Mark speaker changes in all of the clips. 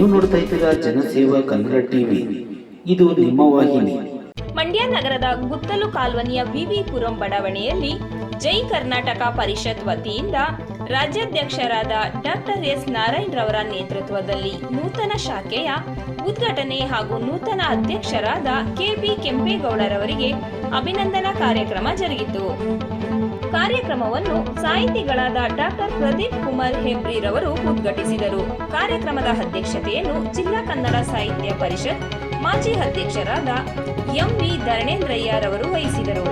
Speaker 1: ನೀವು ನೋಡ್ತಾ ಇದ್ದೀರಾ ಜನಸೇವಾ ಕನ್ನಡ ಟಿವಿ. ಇದು ನಿಮ್ಮ ವಾಹಿನಿ.
Speaker 2: ಮಂಡ್ಯ ನಗರದ ಗುತ್ತಲು ಕಾಲ್ವನಿಯ ವಿವಿಪುರಂ ಬಡಾವಣೆಯಲ್ಲಿ ಜೈ ಕರ್ನಾಟಕ ಪರಿಷತ್ ವತಿಯಿಂದ ರಾಜ್ಯಾಧ್ಯಕ್ಷರಾದ ಡಾಕ್ಟರ್ ಎಸ್ ನಾರಾಯಣ್ ರವರ ನೇತೃತ್ವದಲ್ಲಿ ನೂತನ ಶಾಖೆಯ ಉದ್ಘಾಟನೆ ಹಾಗೂ ನೂತನ ಅಧ್ಯಕ್ಷರಾದ ಕೆಬಿ ಕೆಂಪೇಗೌಡರವರಿಗೆ ಅಭಿನಂದನಾ ಕಾರ್ಯಕ್ರಮ ಜರುಗಿತು. ಕಾರ್ಯಕ್ರಮವನ್ನು ಸಾಹಿತಿಗಳಾದ ಡಾಕ್ಟರ್ ಪ್ರದೀಪ್ ಕುಮಾರ್ ಹೆಬ್ರಿರವರು ಉದ್ಘಾಟಿಸಿದರು. ಕಾರ್ಯಕ್ರಮದ ಅಧ್ಯಕ್ಷತೆಯನ್ನು ಜಿಲ್ಲಾ ಕನ್ನಡ ಸಾಹಿತ್ಯ ಪರಿಷತ್ ಮಾಜಿ ಅಧ್ಯಕ್ಷರಾದ ಎಂವಿ ಧರಣೇಂದ್ರಯ್ಯರವರು ವಹಿಸಿದರು.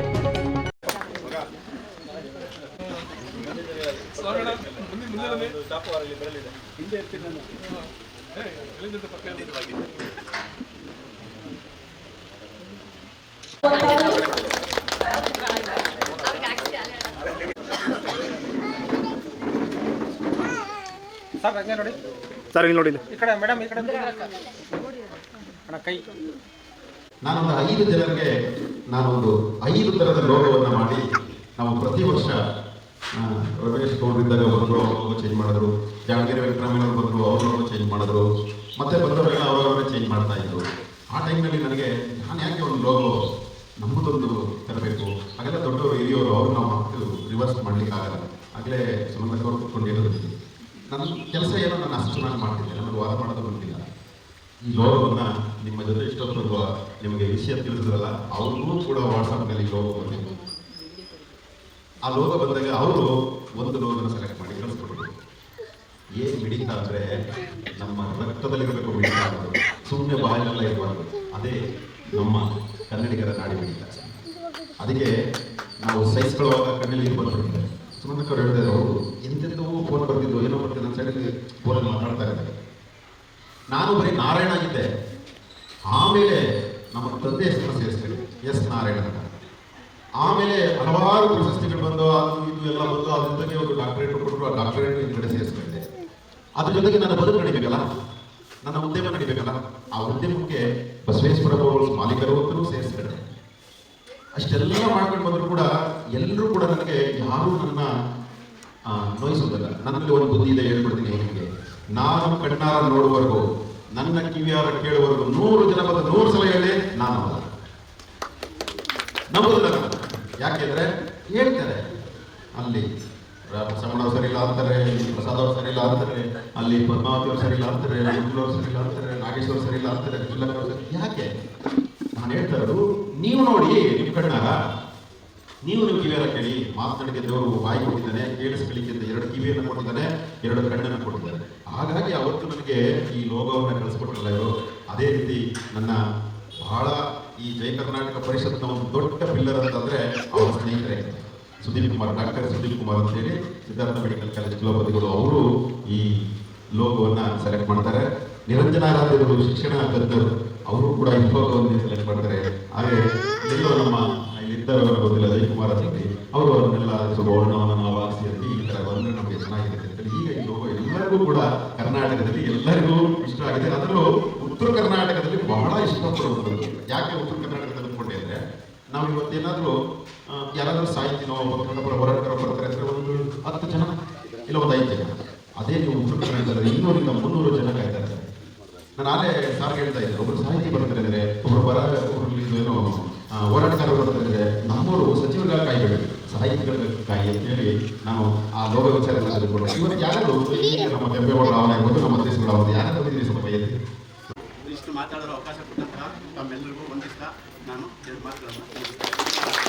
Speaker 3: ಸರ್ ಹಂಗೆ ನೋಡಿ.
Speaker 4: ಸರ್ ಇಲ್ಲಿ ನೋಡಿ ಇಲ್ಲಿ.
Speaker 3: ಈ ಕಡೆ ಮೇಡಮ್ ಈ ಕಡೆ ಅಣ್ಣ ಕೈ.
Speaker 5: ನಾನೊಂದು ಐದು ಜನರಿಗೆ ನಾನೊಂದು ಐದು ಥರದ ಲೋಗವನ್ನು ಮಾಡಿ ನಾವು ಪ್ರತಿ ವರ್ಷ ಆ, ರಮೇಶ್ ಗೌಡ್ರಿದ್ದಾಗ ಬಂದರು ಲೋಗೋ ಚೇಂಜ್ ಮಾಡಿದ್ರು. ಜಾಣಗೆರೆ ವೆಂಕಟರಾಮಯ್ಯನವರು ಬಂದರು ಅವ್ರ ಲೋಗೋ ಚೇಂಜ್ ಮಾಡಿದ್ರು. ಮತ್ತೆ ಬಂದವರೆಲ್ಲ ಅವರವರೇ ಚೇಂಜ್ ಮಾಡ್ತಾ ಇದ್ರು. ಆ ಟೈಮ್ನಲ್ಲಿ ನನಗೆ ನಾನು ಯಾಕೆ ಒಂದು ಲೋಗೋ ನಮ್ಮದೊಂದು ತರಬೇಕು? ಹಾಗೆಲ್ಲ ದೊಡ್ಡವರು ಹಿರಿಯವರು ಅವ್ರು ನಾವು ರಿವರ್ಸ್ ಮಾಡಲಿಕ್ಕಾಗಲ್ಲ. ಆಗಲೇ ಸುಮಂತ ಅವರು ಕೂತ್ಕೊಂಡು ಹೇಳಿದ್ರು ನನ್ನ ಕೆಲಸ ಏನೋ ನಾನು ಅಷ್ಟು ಚೆನ್ನಾಗಿ ಮಾಡ್ತಿದ್ದೆ. ನನಗೆ ವಾದ ಮಾಡೋದು ಬಂದಿಲ್ಲ ಈ ಲೋಗವನ್ನು ನಿಮ್ಮ ಜೊತೆ ಇಷ್ಟೊತ್ತು ನಿಮಗೆ ವಿಷಯ ತಿಳಿಸಿದ್ರಲ್ಲ, ಅವ್ರಿಗೂ ಕೂಡ ವಾಟ್ಸಪ್ನಲ್ಲಿ ಲೋಗೋ ಬಂದಿತ್ತು ಆ ಲೋಗ ಬಂದಾಗ ಅವರು ಒಂದು ಲೋಗನ ಸೆಲೆಕ್ಟ್ ಮಾಡಿ ಕಳಿಸ್ಕೊಟ್ರು. ಏನ್ ಮಿಡಿತ ಅಂದ್ರೆ ನಮ್ಮ ರಕ್ತದಲ್ಲಿರಬೇಕು ಮಿಡಿತ ಅನ್ನೋದು. ಸುಮ್ಮನೆ ಬಾಯಲ್ಲೆಲ್ಲ ಇರಬಾರ್ದು. ಅದೇ ನಮ್ಮ ಕನ್ನಡಿಗರ ನಾಡಿ ಮಿಡಿತ ಅದಕ್ಕೆ ನಾವು ಸಹಿಸ್ಕೊಳ್ಳುವಾಗ ಕಣ್ಣಲ್ಲಿ ನೀರು ಅವ್ರು ಹೇಳ್ತಾ ಇದ್ರು ಫೋನ್ ಬರ್ತಿದ್ದು ಏನೋ ಬರ್ತಿದ್ದು ಸೈಡಲ್ಲಿ ಫೋನಲ್ಲಿ ಮಾತಾಡ್ತಾ ಇದ್ದಾರೆ. ನಾನು ಬರೀ ನಾರಾಯಣ ಆಗಿದ್ದೆ. ಆಮೇಲೆ ನಮ್ಮ ತಂದೆ ಹೆಸರನ್ನು ಸೇರಿಸ್ತೀವಿ ಎಸ್ ನಾರಾಯಣ ಅಂತ. ಆಮೇಲೆ ಹಲವಾರು ಪ್ರಶಸ್ತಿಗಳು ಬಂದು, ಅದು ಇದು ಎಲ್ಲ ಬಂದು ಅದ್ರ ಜೊತೆಗೆ ಒಂದು ಡಾಕ್ಟರೇಟ್ ಕೊಟ್ಟರು ಆ ಡಾಕ್ಟರೇಟ್ ಈ ಕಡೆ ಸೇರಿಸ್ಕೊಂಡೆ ಅದ್ರ ಜೊತೆಗೆ ನನ್ನ ಬದುಕು ನಡಿಬೇಕಲ್ಲ? ನನ್ನ ಉದ್ಯಮ ನಡಿಬೇಕಲ್ಲ? ಆ ಉದ್ಯಮಕ್ಕೆ ಬಸವೇಶ್ವರ ಮಾಲೀಕರು ಅಂತಲೂ ಸೇರಿಸ್ಕೊಂಡೆ ಅಷ್ಟೆಲ್ಲ ಮಾಡ್ಕೊಂಡು ಬಂದರೂ ಕೂಡ ಎಲ್ಲರೂ ಕೂಡ ನನಗೆ ಯಾರೂ ನನ್ನ ನೋಯಿಸೋದಲ್ಲ. ನನ್ನಲ್ಲಿ ಒಂದು ಬುದ್ಧಿ ಇದೆ ಹೇಳ್ಬಿಡ್ತೀನಿ ನಿಮಗೆ ನಾನು ಕಣ್ಣಾರ ನೋಡುವವರೆಗೂ, ನನ್ನ ಕಿವಿಯಾರ ಕೇಳುವವರೆಗೂ ನೂರು ಜನ ಬಂದು ನೂರು ಸಲ ಹೇಳಿ, ನಾನು ನಂಬುದಿಲ್ಲ ಯಾಕೆಂದ್ರೆ ಹೇಳ್ತಾರೆ. ಅಲ್ಲಿ ಬಸವಣ್ಣ ಅವ್ರು ಇಲ್ಲ ಅಂತಾರೆ ಇಲ್ಲಿ ಪ್ರಸಾದ್ ಅವ್ರು ಇಲ್ಲ ಅಂತಾರೆ, ಅಲ್ಲಿ ಪದ್ಮಾವತಿ ಅವ್ರು ಸರಿಯಿಲ್ಲ ಅಂತಾರೆ ಸರಿ ಅವ್ರು ಇಲ್ಲ ಅಂತಾರೆ ನಾಗೇಶ್ವರ್ ಸರಿ ಇಲ್ಲ ಅಂತಾರೆ ಸರಿ ಯಾಕೆ? ನಾನು ಹೇಳ್ತಾ ಇರೋದು, ನೀವು ನೋಡಿ, ನಿಮ್ಮ ಕಣ್ಣಾಗ, ನೀವು ನಿಮ್ಮ ಕಿವಿಯರ ಕೇಳಿ ಮಾತನಾಡಿಕೆ ದೇವರು ಬಾಯಿ ಕೊಟ್ಟಿದ್ದಾನೆ ಕೇಳಿಸ್ಕೊಳ್ಳಿಕ್ಕೆ ಅಂತ ಎರಡು ಕಿವಿಯನ್ನು ಕೊಟ್ಟಿದ್ದಾನೆ, ಎರಡು ಕಣ್ಣನ್ನು ಕೊಟ್ಟಿದ್ದಾನೆ. ಹಾಗಾಗಿ ಅವತ್ತು ನನಗೆ ಈ ಲೋಗವನ್ನು ಕಳಿಸ್ಕೊಟ್ಟಿಲ್ಲ ಇವರು. ಅದೇ ರೀತಿ ನನ್ನ ಬಹಳ ಈ ಜಯ ಕರ್ನಾಟಕ ಪರಿಷತ್ನ ಒಂದು ದೊಡ್ಡ ಪಿಲ್ಲರ್ ಅಂತಂದ್ರೆ ಅವರ ಸ್ನೇಹಿತರೆ. ಸುದೀಪ್ ಕುಮಾರ್, ಡಾಕ್ಟರ್ ಸುದೀಪ್ ಕುಮಾರ್ ಅಂತೇಳಿ ಸಿದ್ಧಾರ್ಥ ಮೆಡಿಕಲ್ ಕಾಲೇಜ್ ಕುಲಪತಿಗಳು, ಅವರು ಈ ಲೋಗೋವನ್ನು ಸೆಲೆಕ್ಟ್ ಮಾಡ್ತಾರೆ. ನಿರಂಜನಾರಾಧ್ಯರು ಶಿಕ್ಷಣ ತಜ್ಞರು, ಅವರು ಕೂಡ ಈ ಶ್ಲೋಕವನ್ನು ಸೆಲೆಕ್ಟ್ ಮಾಡ್ತಾರೆ. ಹಾಗೆ ಎಲ್ಲೋ ನಮ್ಮ ಇದ್ದವರು ಗೊತ್ತಿಲ್ಲ, ಜಯಕುಮಾರ ಅಂತ ಅವರು ಅವರನ್ನೆಲ್ಲ ಸುವರ್ಣವನ ಆರಿಸಿ ಅಂತ ಈ ಥರ ಬಂದರೆ ನಮಗೆ ಚೆನ್ನಾಗಿದೆ ಅಂತೇಳಿ ಈಗ ಈ ಲೋಗೋ ಎಲ್ಲರಿಗೂ ಕೂಡ ಕರ್ನಾಟಕದಲ್ಲಿ ಎಲ್ಲರಿಗೂ ಇಷ್ಟ ಆಗಿದೆ. ಅದರಲ್ಲೂ ಉತ್ತರ ಕರ್ನಾಟಕದಲ್ಲಿ ಬಹಳ ಇಷ್ಟಪಡುವಂಥದ್ದು, ಯಾಕೆ ಉತ್ತರ ಕರ್ನಾಟಕ ಅಂದ್ಕೊಂಡೆ ಅಂದ್ರೆ, ನಾವು ಇವತ್ತೇನಾದರೂ ಯಾರಾದರೂ ಸಾಹಿತಿನೋ, ಕನ್ನಡಪುರ ಹೋರಾಟಗಾರ ಬರ್ತಾರೆ ಅಂದ್ರೆ ಒಂದು ಹತ್ತು ಜನ, ಇಲ್ಲ ಒಂದು ಐದು ಜನ. ಅದೇ ನೀವು ಉತ್ತರ ಕರ್ನಾಟಕದಲ್ಲಿ ಇನ್ನೂರಿಂದ ಮುನ್ನೂರು ಜನ ಕಾಯ್ತಾ ಇದ್ದಾರೆ ನಾನು ಆಲೇ ಸಾರ್ ಹೇಳ್ತಾ ಇದ್ದೆ. ಒಬ್ಬರು ಸಾಹಿತಿ ಬರ್ತಾರೆ ಇದ್ದಾರೆ ಒಬ್ಬರು ಬರ ಒಬ್ಬರು ಏನೋ ಹೋರಾಟಗಾರರು ಬರ್ತಾ ಇದ್ದಾರೆ ನಮ್ಮವರು ಸಚಿವರುಗಳ ಕಾಯ್ಬೇಕು ಸಾಹಿತಿಗಳ ಕಾಯಿ ಅಂತ ಹೇಳಿ ನಾನು ಆ ಲೋಕ ವಿಚಾರ ಎಲ್ಲ ತಿಳ್ಕೊಂಡೆ. ಇವತ್ತು ಯಾರು ಈಗ ನಮ್ಮ ಕೆಂಪೇಗೌಡ ಅವನಾಗ್ಬೋದು ನಮ್ಮ ದೇಶಗಳ ಅವರು ಯಾರು ಬಂದಿದ್ದೀರಿ ಸ್ವಲ್ಪ ಎತ್ತಿ
Speaker 6: ಇಷ್ಟು ಮಾತಾಡಲು ಅವಕಾಶ ಕೊಟ್ಟಂತಹ ತಮ್ಮೆಲ್ಲರಿಗೂ ಒಂದಿಷ್ಟ ನಾನು ಎರಡು ಮಾತುಗಳನ್ನು